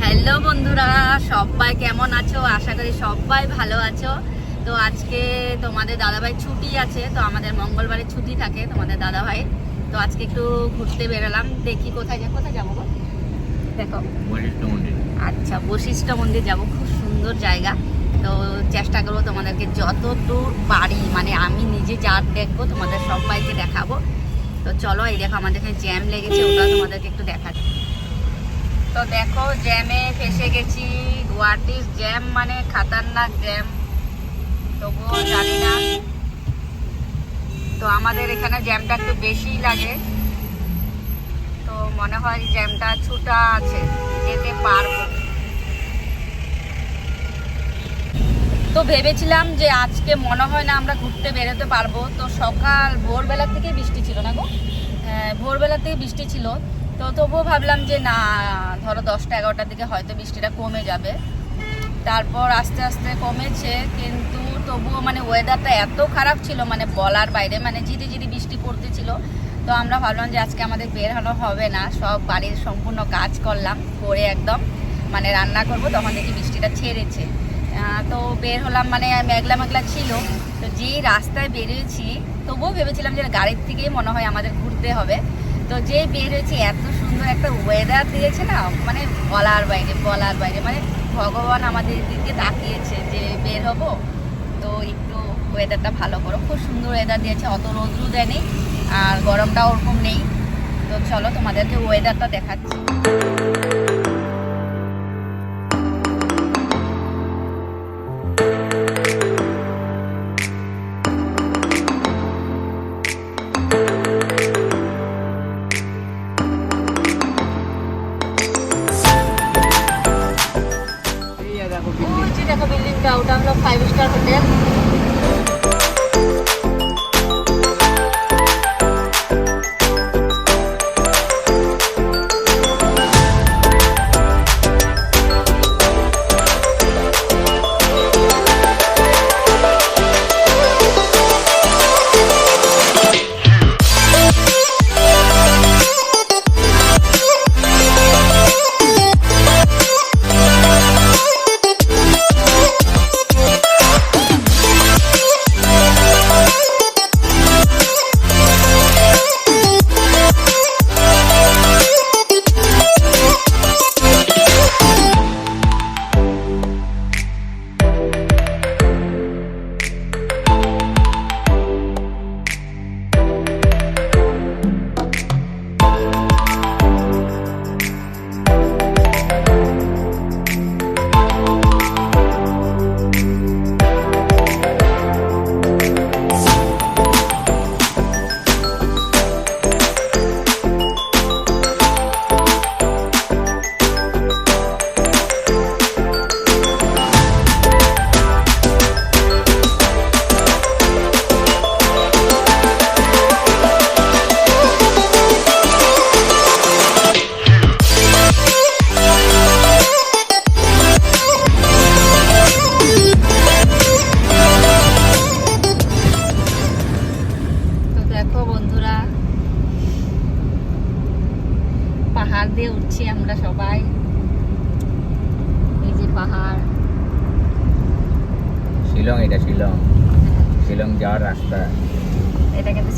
Hello বন্ধুরা সবাই কেমন আছো? আশা করি সবাই ভালো আছো। তো আজকে তোমাদের দাদাভাই ছুটি আছে তো আমাদের মঙ্গলবারে ছুটি থাকে তোমাদের দাদাভাই তো আজকে একটু ঘুরতে বেরোলাম দেখি কোথায় যা কোথায় যাব দেখো। আচ্ছা বশিষ্ঠ মন্দির যাব খুব সুন্দর জায়গা। তো চেষ্টা করব তোমাদেরকে যত দূর পারি মানে আমি নিজে যা দেখব তোমাদের সবাইকে দেখাবো। তো চলো এই দেখো, আমাদের এখানে জ্যাম লেগেছে, ওটা তোমাদেরকে একটু দেখাচ্ছি। তো দেখো জ্যামে ফেসে গেছি। হোয়াট ইজ জ্যাম মানে খাতারনাক জ্যাম তবুও জানি না। তো আমাদের এখানে জ্যামটা একটু বেশিই লাগে। তো মনে হয় জ্যামটা ছুটা আছে, যেতে পারব। তো ভেবেছিলাম যে আজকে মনে হয় না আমরা ঘুরতে বেরোতে পারব। তো সকাল ভোরবেলা থেকে বৃষ্টি ছিল না গো? হ্যাঁ, ভোরবেলা থেকে বৃষ্টি ছিল। তো তবুও ভাবলাম যে না ধরো দশটা এগারোটার দিকে হয়তো বৃষ্টিটা কমে যাবে। তারপর আস্তে আস্তে কমেছে কিন্তু তবুও মানে ওয়েদারটা এত খারাপ ছিল মানে বলার বাইরে মানে ঝিরি ঝিরি বৃষ্টি পড়তেছিল। তো আমরা ভাবলাম যে আজকে আমাদের বের হলো হবে না সব বাড়ির সম্পূর্ণ কাজ করলাম করে একদম মানে রান্না করব তখন দেখি বৃষ্টিটা ছেড়েছে। তো বের হলাম মানে মেঘলা মেঘলা ছিল। তো যেই রাস্তায় বেরিয়েছি, তবুও ভেবেছিলাম যে গাড়ির থেকেই মনে হয় আমাদের ঘুরতে হবে। তো যে বের হয়েছে এত সুন্দর একটা ওয়েদার দিয়েছে না মানে বলার বাইরে বলার বাইরে। মানে ভগবান আমাদের দিকে তাকিয়েছে যে বের হব। তো একটু ওয়েদারটা ভালো করো। খুব সুন্দর ওয়েদার দিয়েছে, অত রোদ্রু দেয়নি, আর গরমটা ওরকম নেই। তো চলো তোমাদেরকে ওয়েদারটা দেখাচ্ছি। দেখো বিল্ডিংটা ওটা হলো ফাইভ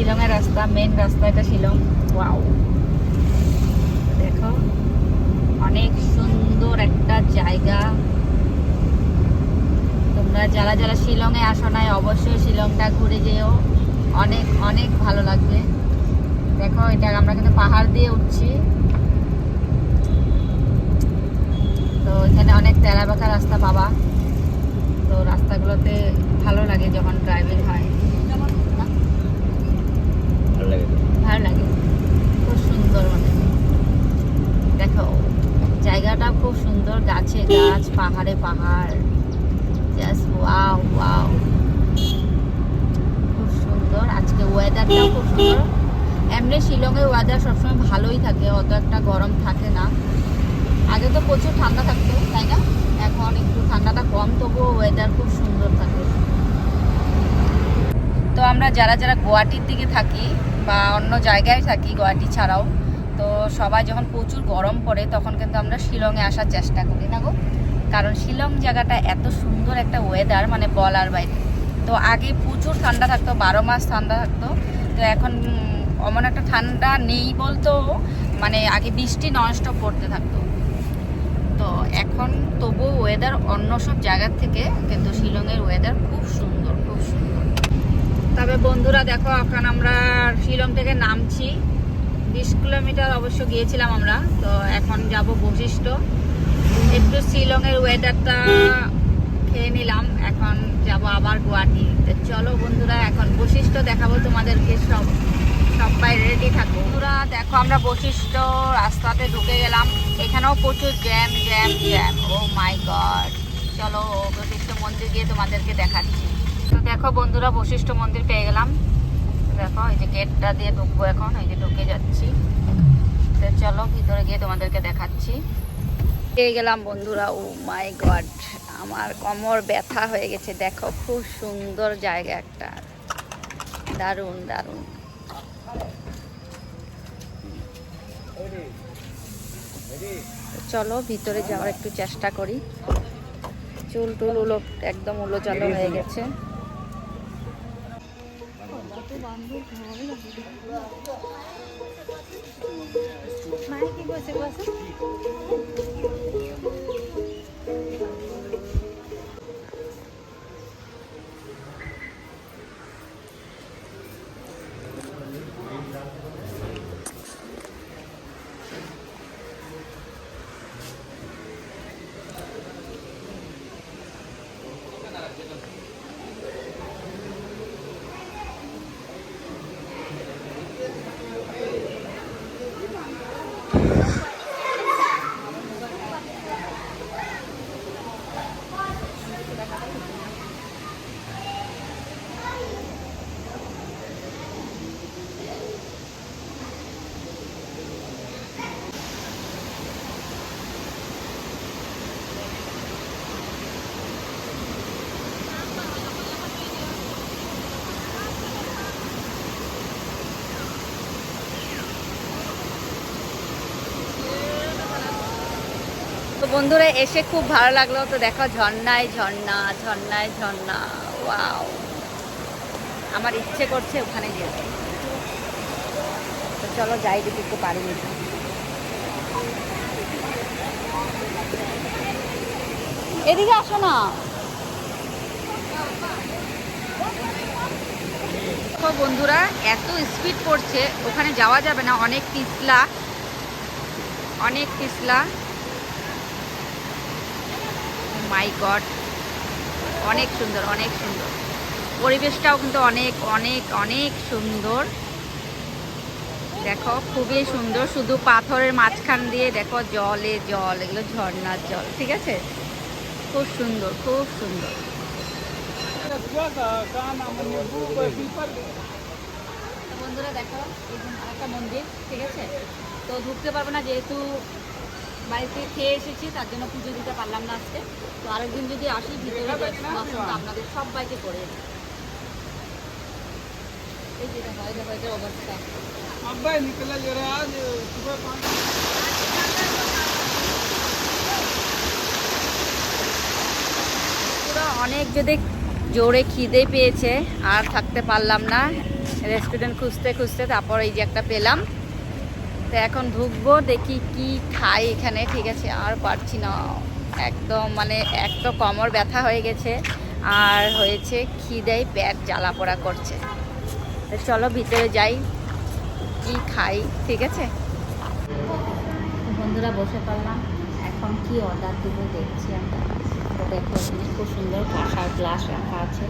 শিলংয়ের রাস্তা মেন রাস্তা এটা শিলং। ওয়াও দেখো, অনেক সুন্দর একটা জায়গা। তোমরা যারা যারা শিলংয়ে আসো নাই, অবশ্যই শিলংটা ঘুরে যেও। অনেক অনেক ভালো লাগবে। দেখো, এটা আমরা কিন্তু পাহাড় দিয়ে উঠছি। তো এখানে অনেক তেরা বাঁকা রাস্তা পাবা। তো রাস্তাগুলোতে ভালো লাগে যখন ড্রাইভিং হয়? ভালো লাগে। খুব সুন্দর মানে। দেখো, জায়গাটা খুব সুন্দর, গাছে গাছ, পাহাড়ে পাহাড়। জাস্ট ওয়াও ওয়াও খুব সুন্দর। আজকে ওয়েদারটাও খুব সুন্দর। এমনি শিলংয়ের ওয়েদার সবসময় ভালোই থাকে, অত একটা গরম থাকে না। আগে তো প্রচুর ঠান্ডা থাকতো, তাই না? এখন একটু ঠান্ডাটা কম, তবুও ওয়েদার খুব সুন্দর থাকে। তো আমরা যারা যারা গুয়াহাটির দিকে থাকি বা অন্য জায়গায় থাকি গুয়াহাটি ছাড়াও, তো সবাই যখন প্রচুর গরম পড়ে তখন কিন্তু আমরা শিলংয়ে আসার চেষ্টা করি। না গো? কারণ শিলং জায়গাটা এত সুন্দর একটা ওয়েদার মানে বলার বাইরে। তো আগে প্রচুর ঠান্ডা থাকতো, বারো মাস ঠান্ডা থাকতো। তো এখন অমন একটা ঠান্ডা নেই বলতো মানে আগে বৃষ্টি ননস্টপ পড়তে থাকতো। তো এখন তবু ওয়েদার অন্য সব জায়গার থেকে কিন্তু শিলংয়ের ওয়েদার খুব সুন্দর খুব সুন্দর। তবে বন্ধুরা দেখো, এখন আমরা শিলং থেকে নামছি। বিশ কিলোমিটার অবশ্য গিয়েছিলাম আমরা, তো এখন যাব বশিষ্ঠ। একটু শিলংয়ের ওয়েদারটা খেয়ে নিলাম, এখন যাব আবার গুয়াহাটি তো চলো বন্ধুরা, এখন বশিষ্ঠ দেখাবো তোমাদেরকে সব, সবাই রেডি থাকো। বন্ধুরা, দেখো আমরা বশিষ্ঠ রাস্তাতে ঢুকে গেলাম। এখানেও প্রচুর jam jam jam oh my god চলো বশিষ্ঠ মন্দির গিয়ে তোমাদেরকে দেখাচ্ছি। দেখো বন্ধুরা, বশিষ্ঠ মন্দির পেয়ে গেলাম। দেখো, এই যে গেটটা দিয়ে ঢুকবো এখন, এই যে ঢুকে যাচ্ছি। তো চলো, ভিতরে গিয়ে তোমাদেরকে দেখাচ্ছি। পেয়ে গেলাম বন্ধুরা, ও মাই গড, আমার কোমর ব্যথা হয়ে গেছে। দেখো, খুব সুন্দর জায়গা একটা। দারুণ দারুণ। চলো, ভিতরে যাওয়ার একটু চেষ্টা করি। চুল টুল উলো একদম উলো চলো হয়ে গেছে। 만두 좋아해가지고. 맛있게 বন্ধুরা, এসে খুব ভালো লাগল। তো দেখো, ঝর্ণায় ঝর্ণা ঝর্ণায় ঝর্ণা। ওয়াও। আমার ইচ্ছে করছে ওখানে যেতে। তো চলো যাই দেখি, একটু পারি এদিকে আসো না। বন্ধুরা, এত স্পিড পড়ছে, ওখানে যাওয়া যাবে না। অনেক পিছলা অনেক পিছলা মাই গড। অনেক সুন্দর অনেক সুন্দর। পরিবেশটাও কিন্তু অনেক অনেক অনেক সুন্দর। দেখো, খুবই সুন্দর। শুধু পাথরের মাঝখান দিয়ে দেখো, জলে জল, এগুলো ঝর্ণার জল, ঠিক আছে? খুব সুন্দর খুব সুন্দর। বন্ধুরা দেখো আরেকটা মন্দির, ঠিক আছে? তো ঢুকতে পারব না, যেহেতু বাড়িতে খেয়ে এসেছি তার জন্য পুজো দিতে পারলাম না আজকে। তো আরেকদিন যদি আসি ভিতরে আপনাদের সব বাইকে করে অনেক যদি জোরে খিদে পেয়েছে আর থাকতে পারলাম না রেস্টুরেন্ট খুঁজতে খুঁজতে তারপর এই যে একটা পেলাম। তো এখন ঢুকবো, দেখি কি খাই এখানে। ঠিক আছে, আর পারছি না। একদম মানে এক তো কোমর ব্যথা হয়ে গেছে, আর হয়েছে খিদেই পেট জ্বালা পোড়া করছে। তো চলো ভিতরে যাই, কি খাই, ঠিক আছে? বন্ধুরা, বসে পারলাম এখন কি অর্ডার দেবো দেখছি আমরা। দেখো খুব সুন্দর কাঁসার গ্লাস রাখা আছে।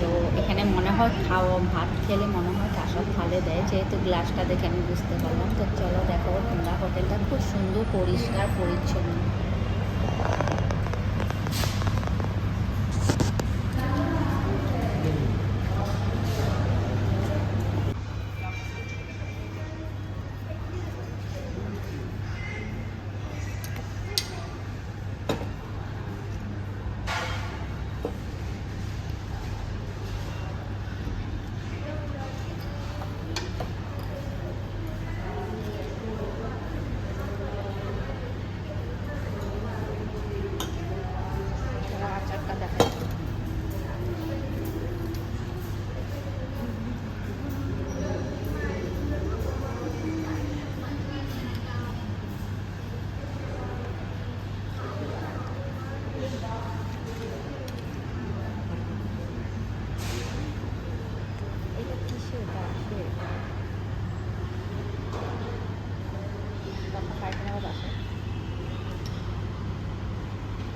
তো এখানে মনে হয় খাওয়া ভাত খেলে মনে হয় কাঁসার থালে দেয়, যেহেতু গ্লাসটা দেখে আমি বুঝতে পারলাম। তো চলো দেখো তোমরা হোটেলটা। খুব সুন্দর, পরিষ্কার, পরিচ্ছন্ন।